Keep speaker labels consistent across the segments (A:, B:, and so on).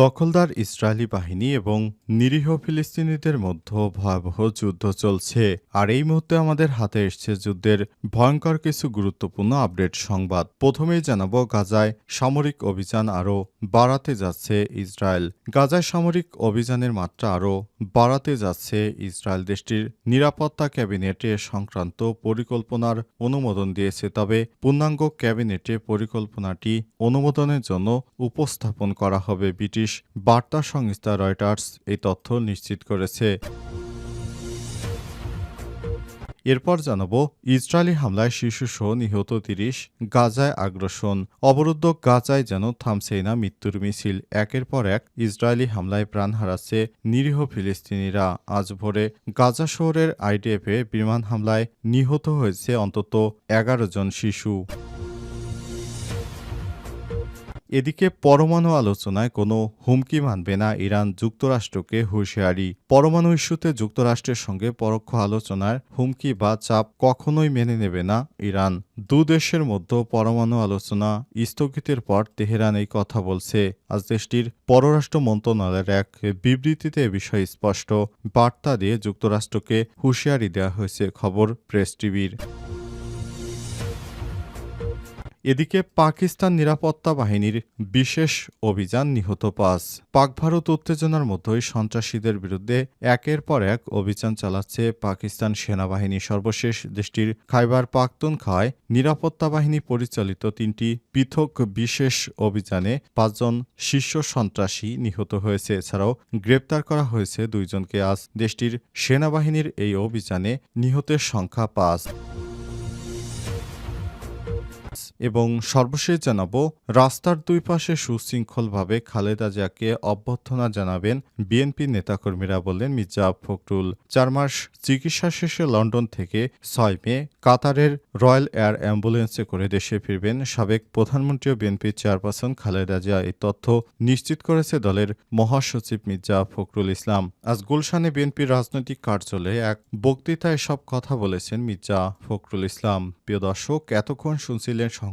A: দখলদার ইসরায়েলি বাহিনী এবং নিরীহ ফিলিস্তিনিদের মধ্যে ভয়াবহ যুদ্ধ চলছে। আর এই মুহূর্তে আমাদের হাতে এসছে যুদ্ধের ভয়ঙ্কর কিছু গুরুত্বপূর্ণ আপডেট সংবাদ। প্রথমেই জানাব, গাজায় সামরিক অভিযান আরও বাড়াতে যাচ্ছে ইসরায়েল। গাজায় সামরিক অভিযানের মাত্রা আরও বাড়াতে যাচ্ছে ইসরায়েল দেশটির নিরাপত্তা ক্যাবিনেটে সংক্রান্ত পরিকল্পনার অনুমোদন দিয়েছে। তবে পূর্ণাঙ্গ ক্যাবিনেটে পরিকল্পনাটি অনুমোদনের জন্য উপস্থাপন করা হবে। ব্রিটিশ বার্তা সংস্থা রয়টার্স এই তথ্য নিশ্চিত করেছে। এরপর জানাব, ইসরায়েলি হামলায় শিশুসহ নিহত তিরিশ গাজায় আগ্রাসন। অবরুদ্ধ গাজায় যেন থামছেই না মৃত্যুর মিছিল। একের পর এক ইসরায়েলি হামলায় প্রাণ হারাচ্ছে নিরীহ ফিলিস্তিনিরা। আজ ভোরে গাজা শহরের আইডিএফে বিমান হামলায় নিহত হয়েছে অন্তত এগারো জন শিশু। এদিকে পরমাণু আলোচনায় কোনো হুমকি মানবে না ইরান যুক্তরাষ্ট্রকে হুঁশিয়ারি। পরমাণু ইস্যুতে যুক্তরাষ্ট্রের সঙ্গে পরোক্ষ আলোচনার হুমকি বা চাপ কখনোই মেনে নেবে না ইরান। দু দেশের মধ্যে পরমাণু আলোচনা স্থগিতের পর তেহরান এই কথা বলছে। আজ দেশটির পররাষ্ট্র মন্ত্রণালয়ের এক বিবৃতিতে এ বিষয়ে স্পষ্ট বার্তা দিয়ে যুক্তরাষ্ট্রকে হুঁশিয়ারি দেওয়া হয়েছে, খবর প্রেস টিভির। এদিকে পাকিস্তান নিরাপত্তা বাহিনীর বিশেষ অভিযান নিহত পাঁচ। পাক ভারত উত্তেজনার মধ্যেই সন্ত্রাসীদের বিরুদ্ধে একের পর এক অভিযান চালাচ্ছে পাকিস্তান সেনাবাহিনী। সর্বশেষ দেশটির খাইবার পাখতুনখায় নিরাপত্তা বাহিনী পরিচালিত তিনটি পৃথক বিশেষ অভিযানে পাঁচজন শীর্ষ সন্ত্রাসী নিহত হয়েছে। এছাড়াও গ্রেপ্তার করা হয়েছে দুইজনকে। আজ দেশটির সেনাবাহিনীর এই অভিযানে নিহতের সংখ্যা পাঁচ। এবং সর্বশেষ জানাব, রাস্তার দুই পাশে সুশৃঙ্খলভাবে খালেদা জিয়াকে অভ্যর্থনা জানাবেন বিএনপি নেতাকর্মীরা বললেন মির্জা ফখরুল। চার মাস চিকিৎসা শেষে লন্ডন থেকে ছয় মে কাতারের রয়্যাল এয়ার অ্যাম্বুলেন্সে করে দেশে ফিরবেন সাবেক প্রধানমন্ত্রী ও বিএনপির চেয়ারপারসন খালেদা জিয়া। এই তথ্য নিশ্চিত করেছে দলের মহাসচিব মির্জা ফখরুল ইসলাম। আজ গুলশানে বিএনপির রাজনৈতিক কার্যালয়ে এক বক্তৃতায় সব কথা বলেছেন মির্জা ফখরুল ইসলাম। প্রিয় দর্শক, এতক্ষণ শুনছিলেন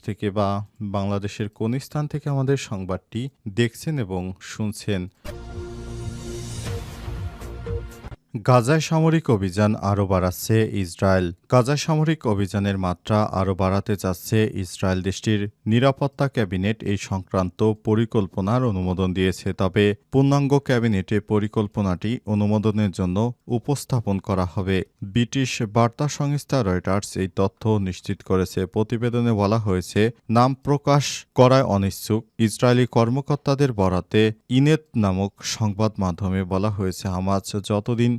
A: থেকে বা বাংলাদেশের কোন স্থান থেকে আমাদের সংবাদটি দেখছেন এবং শুনছেন। গাজায় সামরিক অভিযান আরও বাড়াচ্ছে ইসরায়েল। গাজায় সামরিক অভিযানের মাত্রা আরও বাড়াতে চাচ্ছে ইসরায়েল দেশটির নিরাপত্তা ক্যাবিনেট। এই সংক্রান্ত পরিকল্পনার অনুমোদন দিয়েছে, তবে পূর্ণাঙ্গ ক্যাবিনেটে পরিকল্পনাটি অনুমোদনের জন্য উপস্থাপন করা হবে। ব্রিটিশ বার্তা সংস্থা রয়টার্স এই তথ্য নিশ্চিত করেছে। প্রতিবেদনে বলা হয়েছে, নাম প্রকাশ করায় অনিচ্ছুক। ইসরায়েলি কর্মকর্তাদের বরাতে ইনেত নামক সংবাদ মাধ্যমে বলা হয়েছে হামাজ যতদিন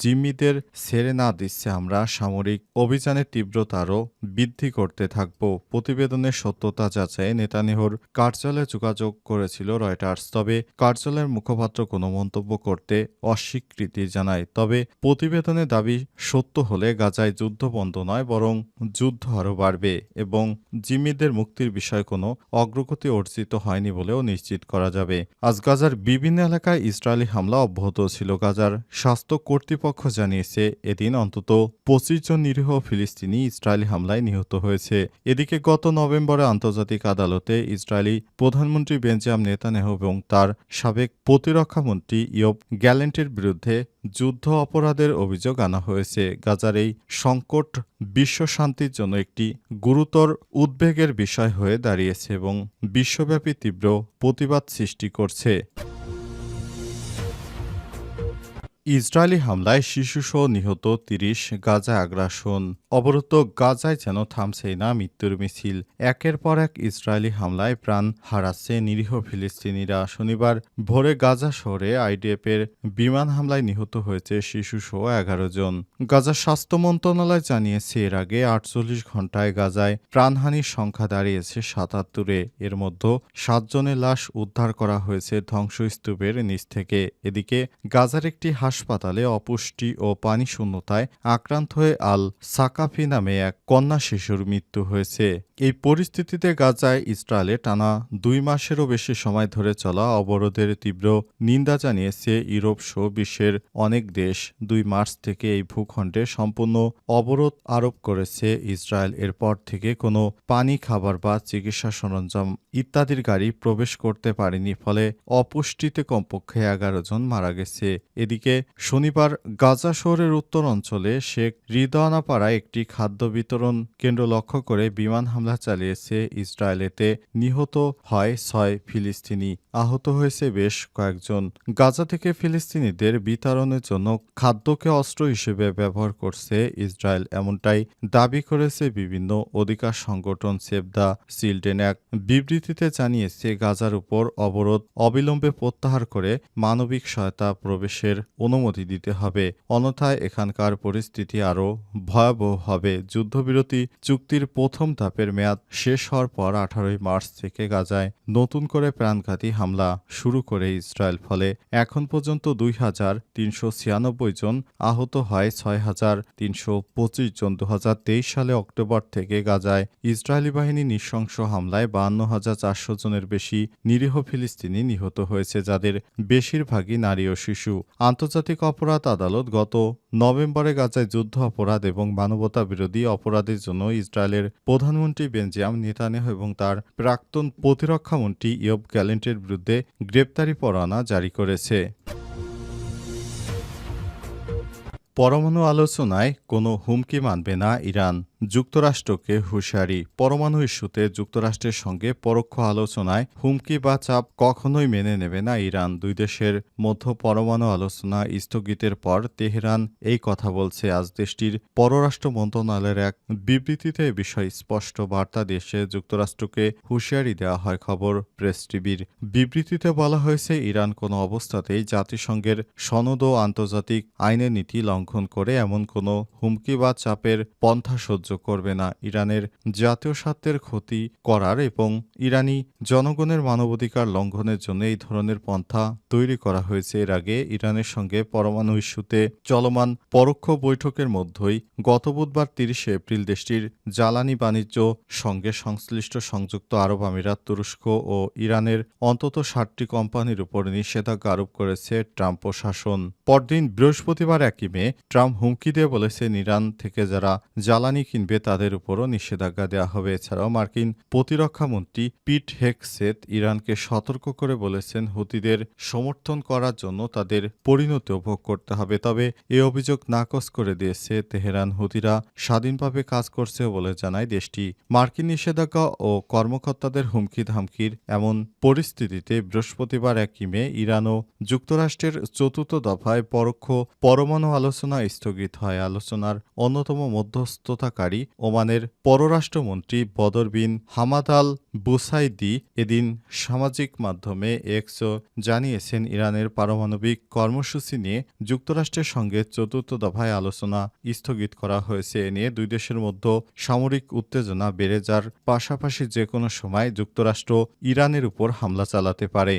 A: জিম্মিদের ছেড়ে না দিচ্ছে আমরা সামরিক অভিযানের তীব্রতা আরও বৃদ্ধি করতে থাকব। প্রতিবেদনের সত্যতা যাচাই নেতানিহর কার্যালয়ে যোগাযোগ করেছিল রয়টার্স। তবে কার্যালয়ের মুখপাত্র কোনো মন্তব্য করতে অস্বীকৃতি জানায়। তবে প্রতিবেদনের দাবি সত্য হলে গাজায় যুদ্ধ বন্ধ নয়, বরং যুদ্ধ আরও বাড়বে এবং জিম্মিদের মুক্তির বিষয়ে কোনো অগ্রগতি অর্জিত হয়নি বলেও নিশ্চিত করা যাবে। আজ গাজার বিভিন্ন এলাকায় ইসরায়েলি হামলা অব্যাহত ছিল। গাজার স্বাস্থ্য কর্তৃপক্ষ জানিয়েছে, এদিন অন্তত পঁচিশ জন নিরীহ ফিলিস্তিনি ইসরায়েলি হামলায় নিহত হয়েছে। এদিকে গত নভেম্বরে আন্তর্জাতিক আদালতে ইসরায়েলি প্রধানমন্ত্রী বেঞ্জাম নেতানেহ এবং তার সাবেক প্রতিরক্ষামন্ত্রী ইয়ব গ্যালেন্টের বিরুদ্ধে যুদ্ধ অপরাধের অভিযোগ আনা হয়েছে। গাজার এই সংকট বিশ্ব শান্তির জন্য একটি গুরুতর উদ্বেগের বিষয় হয়ে দাঁড়িয়েছে এবং বিশ্বব্যাপী তীব্র প্রতিবাদ সৃষ্টি করছে। ইসরায়েলি হামলায় শিশুসহ নিহত তিরিশ গাজা আগ্রাসন। অবরুদ্ধ গাজায় যেন থামছেই না মৃত্যুর মিছিল। একের পর এক ইসরায়েলি হামলায় প্রাণ হারাচ্ছে নিরীহ ফিলিস্তিনিরা। শনিবার ভোরে গাজা শহরে আইডিএফের বিমান হামলায় নিহত হয়েছে শিশুসহ এগারো জন। গাজা স্বাস্থ্য মন্ত্রণালয় জানিয়েছে, এর আগে আটচল্লিশ ঘন্টায় গাজায় প্রাণহানির সংখ্যা দাঁড়িয়েছে সাতাত্তরে। এর মধ্যে সাতজনের লাশ উদ্ধার করা হয়েছে ধ্বংসস্তূপের নিচ থেকে। এদিকে গাজার একটি হাসপাতালে অপুষ্টি ও পানি শূন্যতায় আক্রান্ত হয়ে আল সাকাফি নামে এক কন্যা শিশুর মৃত্যু হয়েছে। এই পরিস্থিতিতে গাজায় ইসরায়েলে টানা দুই মাসেরও বেশি সময় ধরে চলা অবরোধের তীব্র নিন্দা জানিয়েছে ইউরোপ সহ বিশ্বের অনেক দেশ। দুই মার্চ থেকে এই ভূখণ্ডে সম্পূর্ণ অবরোধ আরোপ করেছে ইসরায়েল। এরপর থেকে কোনো পানি, খাবার বা চিকিৎসা সরঞ্জাম ইত্যাদির গাড়ি প্রবেশ করতে পারেনি, ফলে অপুষ্টিতে কমপক্ষে এগারো জন মারা গেছে। এদিকে শনিবার গাজা শহরের উত্তর অঞ্চলে শেখ রিদানাপাড়ায় একটি খাদ্য বিতরণ কেন্দ্র লক্ষ্য করে বিমান হামলা চালিয়েছে ইসরায়েলেতে নিহত হয় ছয় ফিলিস্তিনি। আহত হয়েছে বেশ কয়েকজন। গাজা থেকে ফিলিস্তিনিদের বিতরণের জন্য খাদ্যকে অস্ত্র হিসেবে ব্যবহার করছে ইসরায়েল, এমনটাই দাবি করেছে বিভিন্ন অধিকার সংগঠন সেভ দ্য চিলড্রেন এক বিবৃতিতে জানিয়েছে, গাজার উপর অবরোধ অবিলম্বে প্রত্যাহার করে মানবিক সহায়তা প্রবেশের অনুমতি দিতে হবে। অন্যথায় এখানকার পরিস্থিতি আরও ভয়াবহ হবে। যুদ্ধবিরতি চুক্তির প্রথম ধাপের মেয়াদ শেষ হওয়ার পর আঠারোই মার্চ থেকে গাজায় নতুন করে প্রাণঘাতী হামলা শুরু করে ইসরায়েল। ফলে এখন পর্যন্ত দুই হাজার তিনশো ছিয়ানব্বই জন আহত হয়, ছয় হাজার তিনশো পঁচিশ জন দু হাজার তেইশ সালে অক্টোবর থেকে গাজায় ইসরায়েলি বাহিনী নৃশংস হামলায় বান্ন হাজার চারশো জনের বেশি নিরীহ ফিলিস্তিনি নিহত হয়েছে, যাদের বেশিরভাগই নারী ও শিশু। আন্তর্জাতিক অপরাধ আদালত গত নভেম্বরে গাজায় যুদ্ধ, অপরাধ এবং মানবতা বিরোধী অপরাধের জন্য ইসরায়েলের প্রধানমন্ত্রী বেঞ্জিয়াম নেতানিয়াহু এবং তার প্রাক্তন প্রতিরক্ষামন্ত্রী ইয়ব গ্যালেন্টের বিরুদ্ধে গ্রেপ্তারি পরোয়ানা জারি করেছে। পরমাণু আলোচনায় কোনো হুমকি মানবে না ইরান। যুক্তরাষ্ট্রকে হুঁশিয়ারি। পরমাণু ইস্যুতে যুক্তরাষ্ট্রের সঙ্গে পরোক্ষ আলোচনায় হুমকি বা চাপ কখনোই মেনে নেবে না ইরান। দুই দেশের মধ্য পরমাণু আলোচনা স্থগিতের পর তেহরান এই কথা বলছে। আজ দেশটির পররাষ্ট্র মন্ত্রণালয়ের এক বিবৃতিতে বিষয় স্পষ্ট বার্তা দেশে যুক্তরাষ্ট্রকে হুঁশিয়ারি দেওয়া হয় খবর প্রেস টিভির। বিবৃতিতে বলা হয়েছে, ইরান কোনো অবস্থাতেই জাতিসংঘের সনদ ও আন্তর্জাতিক আইনের নীতি লঙ্ঘন করে এমন কোনো হুমকি বা চাপের পন্থা সহ্য করবে না ইরানের জাতীয় স্বার্থের ক্ষতি করার এবং ইরানি জনগণের মানবাধিকার লঙ্ঘনের জন্য এই ধরনের পন্থা তৈরি করা হয়েছে। এর আগে ইরানের সঙ্গে পরমাণু ইস্যুতে চলমান পরোক্ষ বৈঠকের মধ্যেই গত বুধবার তিরিশে এপ্রিল দেশটির জ্বালানি বাণিজ্য সঙ্গে সংশ্লিষ্ট সংযুক্ত আরব আমিরাত, তুরস্ক ও ইরানের অন্তত ষাটটি কোম্পানির উপর নিষেধাজ্ঞা আরোপ করেছে ট্রাম্প প্রশাসন। পরদিন বৃহস্পতিবার একই মে ট্রাম্প হুমকি দিয়ে বলেছেন, ইরান থেকে যারা জ্বালানি কিনবে তাদের উপরও নিষেধাজ্ঞা দেওয়া হবে। এছাড়াও মার্কিন প্রতিরক্ষামন্ত্রী পিট হেকসেত ইরানকে সতর্ক করে বলেছেন, হুতিদের সমর্থন করার জন্য তাদের পরিণতি ভোগ করতে হবে। তবে এ অভিযোগ নাকচ করে দিয়েছে তেহরান। হুতিরা স্বাধীনভাবে কাজ করছে বলে জানায় দেশটি। মার্কিন নিষেধাজ্ঞা ও কর্মকর্তাদের হুমকি ধামকির এমন পরিস্থিতিতে বৃহস্পতিবার একই মে ইরান ও যুক্তরাষ্ট্রের চতুর্থ দফায় পরোক্ষ পরমাণু আলোচনা স্থগিত হয়। আলোচনার অন্যতম মধ্যস্থতাকারী ওমানের পররাষ্ট্রমন্ত্রী বদর বিন হামাদ আল বুসাইদি এদিন সামাজিক মাধ্যমে এক্সও জানিয়েছেন ইরানের পারমাণবিক কর্মসূচি নিয়ে যুক্তরাষ্ট্রের সঙ্গে চতুর্থ দফায় আলোচনা স্থগিত করা হয়েছে। এ নিয়ে দুই দেশের মধ্যে সামরিক উত্তেজনা বেড়ে যার পাশাপাশি যে কোনো সময় যুক্তরাষ্ট্র ইরানের উপর হামলা চালাতে পারে।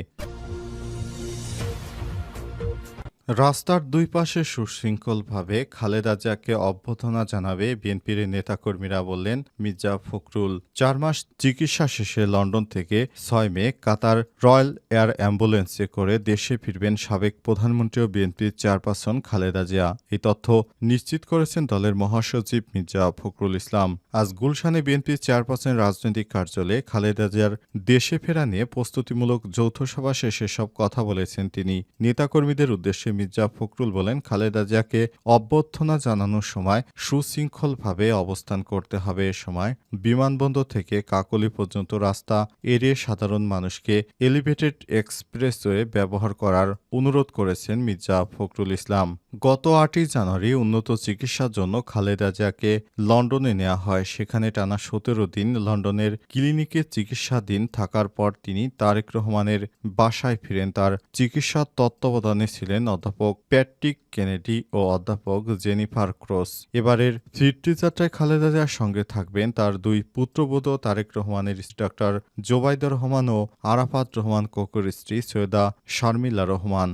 A: রাস্তার দুই পাশে সুশৃঙ্খলভাবে খালেদা জিয়াকে অভ্যর্থনা জানাবে বিএনপির নেতাকর্মীরা বললেন, মির্জা ফখরুল চার মাস চিকিৎসা শেষে লন্ডন থেকে ছয় মে কাতার রয়্যাল এয়ার অ্যাম্বুলেন্সে করে দেশে ফিরবেন সাবেক প্রধানমন্ত্রী ও বিএনপির চেয়ারপারসন খালেদা জিয়া। এই তথ্য নিশ্চিত করেছেন দলের মহাসচিব মির্জা ফখরুল ইসলাম। আজ গুলশানে বিএনপির চেয়ারপারসন রাজনৈতিক কার্যালয়ে খালেদা জিয়ার দেশে ফেরা নিয়ে প্রস্তুতিমূলক যৌথ সভা শেষে সব কথা বলেছেন তিনি। নেতাকর্মীদের উদ্দেশ্যে মির্জা ফখরুল বলেন, খালেদা জিয়াকে অভ্যর্থনা জানানোর সময় সুশৃঙ্খলভাবে অবস্থান করতে হবে এ সময়। বিমানবন্দর থেকে কাকলি পর্যন্ত রাস্তা এড়িয়ে সাধারণ মানুষকে এলিভেটেড এক্সপ্রেসওয়ে ব্যবহার করার অনুরোধ করেছেন মির্জা ফখরুল ইসলাম। গত আটই জানুয়ারি উন্নত চিকিৎসার জন্য খালেদা জিয়াকে লন্ডনে নেওয়া হয়। সেখানে টানা সতেরো দিন লন্ডনের ক্লিনিকে চিকিৎসাধীন থাকার পর তিনি তারেক রহমানের বাসায় ফিরেন। তার চিকিৎসার তত্ত্বাবধানে ছিলেন অধ্যাপক প্যাট্রিক কেনেডি ও অধ্যাপক জেনিফার ক্রস। এবারের ফিরতি যাত্রায় খালেদা জিয়ার সঙ্গে থাকবেন তার দুই পুত্রবোধ তারেক রহমানের ডক্টর জোবাইদুর রহমান ও আরাফাত রহমান কোকর স্ত্রী সৈয়দা শর্মিলা রহমান।